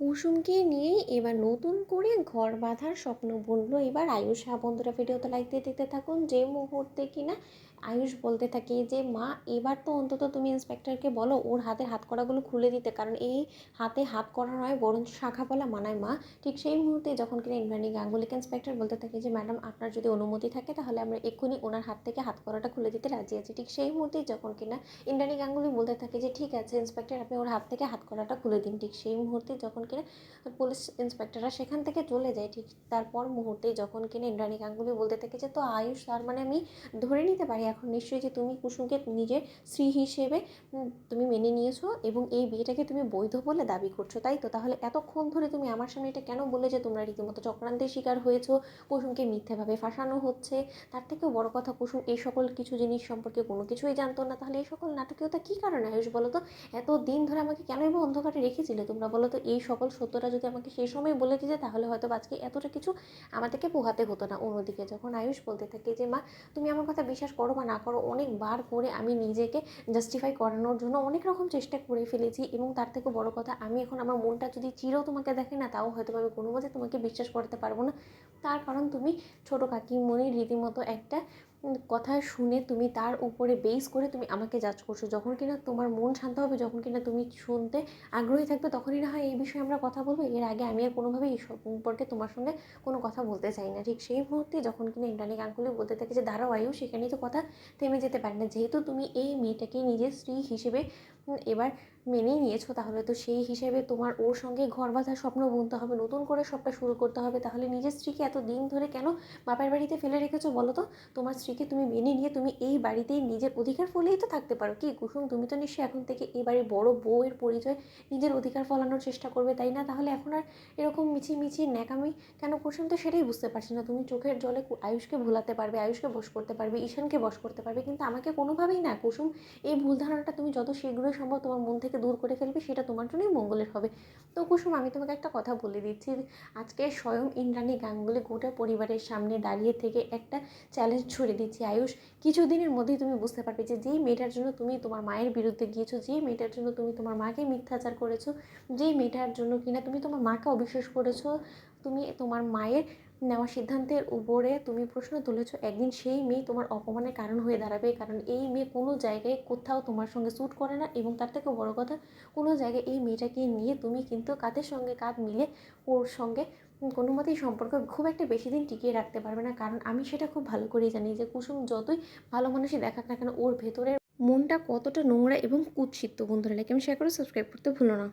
কুসুমকে নিয়েই এবার নতুন করে ঘর বাঁধার স্বপ্ন বুনলো এবার আয়ুষ। বন্ধুরা ভিডিওতে লাইক দিয়ে দেখতে থাকুন যে মুহূর্তে কিনা আয়ুষ বলতে থাকে যে, মা, এবার তো অন্তত তুমি ইন্সপেক্টরকে বলো, ওর হাতের হাত করাগুলো খুলে দিতে। কারণ এই হাতে হাত করা নয় বরঞ্চ শাখা বলা মানায়, মা। ঠিক সেই মুহূর্তে যখন কিনা ইন্দ্রাণী গাঙ্গুলিকে ইন্সপেক্টর বলতে থাকে যে, ম্যাডাম, আপনার যদি অনুমতি থাকে, তাহলে আমরা এক্ষুনি ওনার হাত থেকে হাত করাটা খুলে দিতে রাজি আছি। ঠিক সেই মুহূর্তেই যখন কিনা ইন্দ্রাণী গাঙ্গুলি বলতে থাকে যে, ঠিক আছে ইন্সপেক্টর আপনি ওর হাত থেকে হাত করাটা খুলে দিন। ঠিক সেই মুহূর্তে যখন কিনা পুলিশ ইন্সপেক্টররা সেখান থেকে চলে যায়, ঠিক তারপর মুহূর্তেই যখন কিনা ইন্দ্রাণী গাঙ্গুলি বলতে থাকে যে, তো আয়ুষ, তার মানে আমি ধরে নিতে পারি এখন নিশ্চয়ই যে তুমি কুসুমকে নিজের স্ত্রী হিসেবে তুমি মেনে নিয়েছো এবং এই বিয়েটাকে তুমি বৈধ বলে দাবি করছ, তাই তো? তাহলে এতক্ষণ ধরে তুমি আমার সামনে এটা কেন বলে যে তোমরা রীতিমতো চক্রান্তের শিকার হয়েছো, কুসুমকে মিথ্যেভাবে ফাঁসানো হচ্ছে? তার থেকেও বড় কথা, কুসুম এই সকল কিছু জিনিস সম্পর্কে কোনো কিছুই জানতো না। তাহলে এই সকল নাটকীয়তা কী কারণে আয়ুষ বলো তো? এত দিন ধরে আমাকে কেনই বা অন্ধকারে রেখেছিলে? তোমরা বলো তো, এই সকল সত্যটা যদি আমাকে সেই সময় বলে দিতে, তাহলে হয়তো আজকে এতটা কিছু আমাদেরকে পোহাতে হতো না। অন্যদিকে যখন আয়ুষ বলতে থাকে যে, মা, তুমি আমার কথা বিশ্বাস করো বা না করো, অনেকবার করে আমি নিজেকে জাস্টিফাই করানোর জন্য অনেক রকম চেষ্টা করে ফেলেছি এবং তার থেকে বড় কথা, আমি এখন আমার মনটা যদি চিরও তোমাকে দেখে না, তাও হয়তো আমি কোনো মতে তোমাকে বিশ্বাস করতে পারব না। তার কারণ তুমি ছোটো কাকিমণির রীতিমতো একটা কথা শুনে তুমি তার উপরে বেস করে তুমি আমাকে জাজ করছ। যখন কিনা তোমার মন শান্ত হবে, যখন কিনা তুমি শুনতে আগ্রহী থাকবে, তখনই না হয় এই বিষয়ে আমরা কথা বলব। এর আগে আমি আর কোনোভাবেই এই সম্পর্কে তোমার সঙ্গে কোনো কথা বলতে চাই না। ঠিক সেই মুহূর্তে যখন কিনা ইন্দ্রাণী গাঙ্গুলি বলতে থাকে যে, দাঁড়াও আয়ু, সেখানেই তো কথা থেমে যেতে পারে না। যেহেতু তুমি এই মেয়েটাকে নিজের স্ত্রী হিসেবে এবার মেনেই নিয়েছো, তাহলে তো সেই হিসেবে তোমার ওর সঙ্গে ঘর বাঁধার স্বপ্ন বুনতে হবে, নতুন করে সবটা শুরু করতে হবে। তাহলে নিজের স্ত্রীকে এত দিন ধরে কেন বাপের বাড়িতে ফেলে রেখেছো বলো তো? তোমার স্ত্রীকে তুমি মেনে নিয়ে তুমি এই বাড়িতেই নিজের অধিকার ফলেই তো থাকতে পারো। কি কুসুম, তুমি তো নিশ্চয়ই এখন থেকে এই বাড়ির বড় বউয়ের পরিচয় নিজের অধিকার ফলানোর চেষ্টা করবে, তাই না? তাহলে এখন আর এরকম মিছি মিছি ন্যাকামি কেন কুসুম? তো সেটাই বুঝতে পারছি না। তুমি চোখের জলে আয়ুষকে ভুলাতে পারবে, আয়ুষকে বশ করতে পারবে, ঈশানকে বশ করতে পারবে, কিন্তু আমাকে কোনোভাবেই না কুসুম, এই ভুল ধারণাটা তুমি যত শীঘ্রই সম্ভব তোমার মন থেকে দূর করে ফেলবে, সেটা তোমার জন্যই মঙ্গলের হবে। তো কুসুম, আমি তোমাকে একটা কথা বলে দিচ্ছি। আজকে স্বয়ং ইন্দ্রাণী গাঙ্গুলি গোটা পরিবারের সামনে দাঁড়িয়ে থেকে একটা চ্যালেঞ্জ ছুড়ে দিচ্ছি। আয়ুষ, কিছুদিনের মধ্যেই তুমি বুঝতে পারবে যে যেই মেয়েটার জন্য তুমি তোমার মায়ের বিরুদ্ধে গিয়েছো, যেই মেয়েটার জন্য তুমি তোমার মাকে মিথ্যাচার করেছ, যেই মেয়েটার জন্য কিনা তুমি তোমার মাকে অবিশ্বাস করেছ তুমি তোমার মায়ের নেওয়া সিদ্ধান্তের উপরে তুমি প্রশ্ন তুলেছ, একদিন সেই মেয়ে তোমার অপমানের কারণ হয়ে দাঁড়াবে। কারণ এই মেয়ে কোনো জায়গায় কোথাও তোমার সঙ্গে স্যুট করে না এবং তার থেকে বড় কথা, কোনো জায়গায় এই মেয়েটাকে নিয়ে তুমি কিন্তু কাঁধের সঙ্গে কাঁধ মিলে ওর সঙ্গে কোনো মতেই সম্পর্ক খুব একটা বেশি দিন টিকিয়ে রাখতে পারবে না। কারণ আমি সেটা খুব ভালো করেই জানি যে কুসুম যতই ভালো মানুষই দেখাক না কেন, ওর ভেতরের মনটা কতটা নোংরা এবং কুৎসিত বন্ধুরা। লাইক আমি শেয়ার করে সাবস্ক্রাইব করতে ভুলো না।